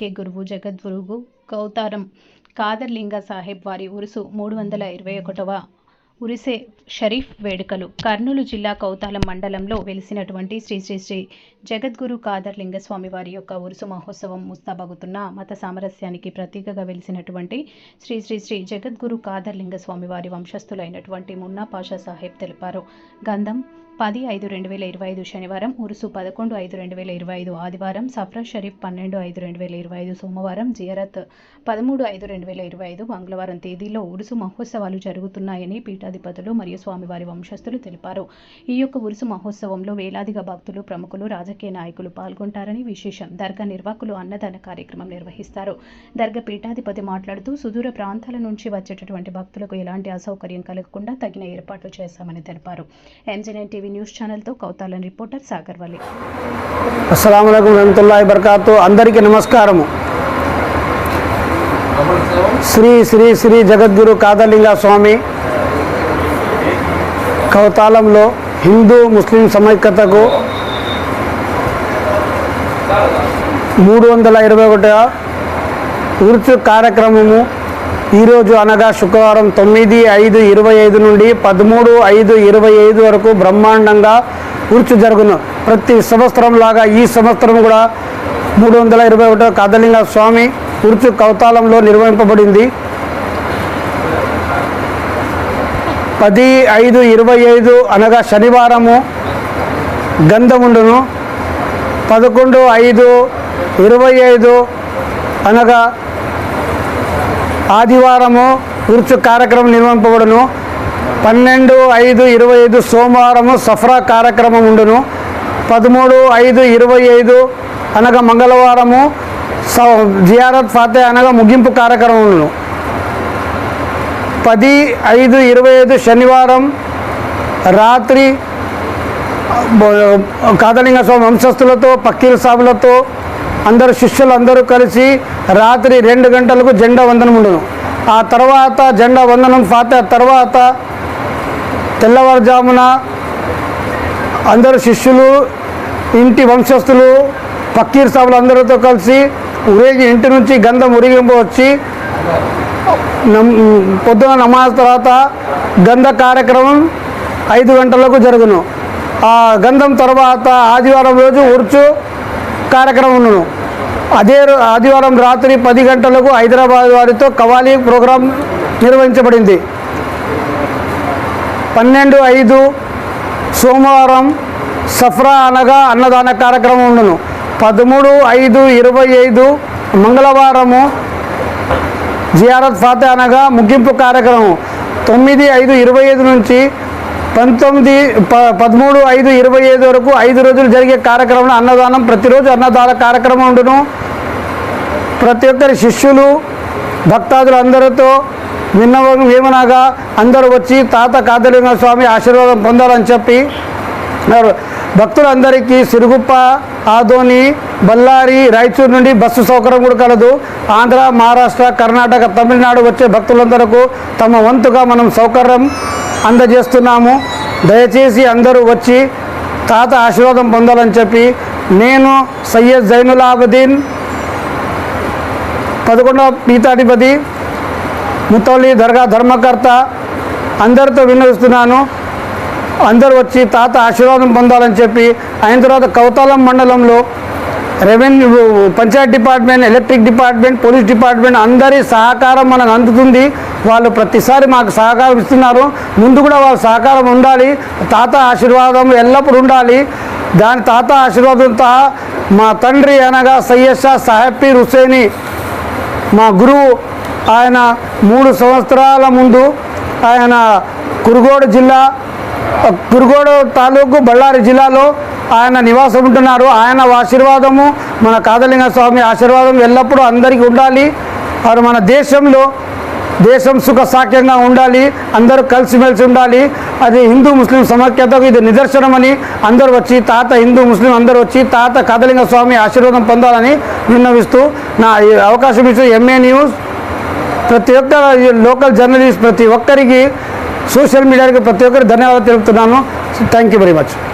ఆరోగ్య గురువు జగద్గురువు గౌతారం కాదర్లింగ సాహెబ్ వారి ఉరుసు మూడు వందల ఇరవై ఒకటవ ఉరిసే షరీఫ్ వేడుకలు. కర్నూలు జిల్లా కౌతాలం మండలంలో వెలిసినటువంటి శ్రీ శ్రీ శ్రీ జగద్గురు కాదర్లింగ స్వామి వారి యొక్క ఉరుసు మహోత్సవం ముస్తాబగుతున్న మత సామరస్యానికి ప్రతీకగా వెలిసినటువంటి శ్రీ శ్రీ శ్రీ జగద్గురు కాదర్లింగ స్వామి వారి వంశస్థులైనటువంటి మున్నా పాషా సాహెబ్ తెలిపారు. గంధం పది ఐదు రెండు వేల ఇరవై ఐదు శనివారం ఉరుసు పదకొండు ఐదు రెండు వేల ఇరవై ఐదు ఆదివారం సఫ్రా షరీఫ్ పన్నెండు ఐదు రెండు వేల ఇరవై ఐదు సోమవారం జియరత్ పదమూడు ఐదు రెండు వేల ఇరవై ఐదు మంగళవారం తేదీలో ఉరుసు మహోత్సవాలు జరుగుతున్నాయని పీఠ పీఠాధిపతులు మరియు స్వామివారి వంశస్థులు తెలిపారు. ఈ యొక్క ఉరుసు మహోత్సవంలో వేలాదిగా భక్తులు ప్రముఖులు రాజకీయ నాయకులు పాల్గొంటారని విశేషం. దర్గా నిర్వాహకులు అన్నదాన కార్యక్రమం నిర్వహిస్తారు. దర్గా పీఠాధిపతి మాట్లాడుతూ సుదూర ప్రాంతాల నుంచి వచ్చేటటువంటి భక్తులకు ఎలాంటి అసౌకర్యం కలగకుండా తగిన ఏర్పాట్లు చేశామని తెలిపారు. ఎంజీనైన్ టీవీ న్యూస్ ఛానల్తో కౌతాలం రిపోర్టర్ సాగర్ వల్లి. అందరికీ నమస్కారము. శ్రీ శ్రీ శ్రీ జగద్గురు కాదలింగ స్వామి కౌతాలంలో హిందూ ముస్లిం సమైక్యతకు మూడు వందల ఇరవై ఒకటి ఉరుచు కార్యక్రమము ఈరోజు అనగా శుక్రవారం తొమ్మిది ఐదు ఇరవై ఐదు నుండి పదమూడు ఐదు ఇరవై ఐదు వరకు బ్రహ్మాండంగా ఉరుచు జరుగును. ప్రతి సంవత్సరం లాగా ఈ సంవత్సరం కూడా మూడు వందల ఇరవై ఒకటో కదలింగ స్వామి ఉరుచు కౌతాలంలో నిర్వహింపబడింది. పది ఐదు ఇరవై ఐదు అనగా శనివారము గంధముండును. పదకొండు ఐదు ఇరవై ఐదు అనగా ఆదివారము ఉరుచు కార్యక్రమం నిర్వహింపబడును. పన్నెండు ఐదు ఇరవై ఐదు సోమవారము సఫరా కార్యక్రమం ఉండును. పదమూడు ఐదు ఇరవై ఐదు అనగా మంగళవారము జియారత్ ఫాతే అనగా ముగింపు కార్యక్రమం ఉండును. పది ఐదు ఇరవై ఐదు శనివారం రాత్రి కాదలింగస్వామి కాదలింగ స్వామి వంశస్థులతో పక్కీల సాబులతో అందరు శిష్యులు అందరూ కలిసి రాత్రి రెండు గంటలకు జెండా వందనం ఉండను. ఆ తర్వాత జెండా వందనం ఫాతే తర్వాత తెల్లవారుజామున అందరు శిష్యులు ఇంటి వంశస్థులు పక్కీర్ సాబులు అందరితో కలిసి ఉరేగి ఇంటి నుంచి గంధం ఉరిగింపు వచ్చి పొద్దున నమాజ్ తర్వాత గంధ కార్యక్రమం ఐదు గంటలకు జరుగును. ఆ గంధం తర్వాత ఆదివారం రోజు ఉర్చు కార్యక్రమం ఉండును అదే ఆదివారం రాత్రి పది గంటలకు హైదరాబాద్ వారితో కవాలి ప్రోగ్రాం నిర్వహించబడింది. పన్నెండు ఐదు సోమవారం సఫ్రా అనగా అన్నదాన కార్యక్రమం ఉండును పదమూడు ఐదు ఇరవై ఐదు మంగళవారము జియారత్ ఫాతే అనగా ముగింపు కార్యక్రమం తొమ్మిది ఐదు ఇరవై ఐదు నుంచి పంతొమ్మిది ప పదమూడు ఐదు ఇరవై ఐదు వరకు ఐదు రోజులు జరిగే కార్యక్రమం అన్నదానం. ప్రతిరోజు అన్నదాన కార్యక్రమం ఉండును. ప్రతి ఒక్కరి శిష్యులు భక్తాదులు అందరితో విన్నవం ఏమనగా అందరూ వచ్చి తాత కాదలింగ స్వామి ఆశీర్వాదం పొందాలని చెప్పి భక్తులందరికీ సిరుగుప్ప ఆదోని బళ్ళారి రాయచూరు నుండి బస్సు సౌకర్యం కూడా కలదు. ఆంధ్ర మహారాష్ట్ర కర్ణాటక తమిళనాడు వచ్చే భక్తులందరకు తమ వంతుగా మనం సౌకర్యం అందజేస్తున్నాము. దయచేసి అందరూ వచ్చి తాత ఆశీర్వాదం పొందాలని చెప్పి నేను సయ్యద్ జైనుల్ ఆబదీన్ పదకొండవ పీతాధిపతి ముత్తౌలి దర్గా ధర్మకర్త అందరితో విన్నవిస్తున్నాను. అందరూ వచ్చి తాత ఆశీర్వాదం పొందాలని చెప్పి అయిన తర్వాత కౌతాలం మండలంలో revenue panchayat department electric department police department అందరి సహకారం మనకు అందుతుంది. వాళ్ళు ప్రతిసారి మాకు సహకారం ఇస్తున్నారు. ముందు కూడా వాళ్ళ సహకారం ఉండాలి. తాత ఆశీర్వాదం ఎల్లప్పుడూ ఉండాలి. దాని తాత ఆశీర్వాదంతో మా తండ్రి అనగా సయ్యద్ షా సాహెబ్ హుసేని మా గురువు ఆయన మూడు సంవత్సరాల ముందు ఆయన కురుగోడు జిల్లా కురుగోడ తాలూకు బళ్ళారి జిల్లాలో ఆయన నివాసం ఉంటున్నారు. ఆయన ఆశీర్వాదము మన కాదలింగ స్వామి ఆశీర్వాదం ఎల్లప్పుడూ అందరికీ ఉండాలి. వారు మన దేశంలో దేశం సుఖ సాఖ్యంగా ఉండాలి. అందరూ కలిసిమెలిసి ఉండాలి. అది హిందూ ముస్లిం సమైక్యతకు ఇది నిదర్శనమని అందరూ వచ్చి తాత హిందూ ముస్లిం అందరూ వచ్చి తాత కాదలింగ స్వామి ఆశీర్వాదం పొందాలని విన్నవిస్తూ నా అవకాశం ఇచ్చిన ఎంఏ న్యూస్ ప్రతి ఒక్క లోకల్ జర్నలిస్ట్ ప్రతి ఒక్కరికి सोशल मीडिया के प्रति धन्यवाद तेरह थैंक यू वेरी मच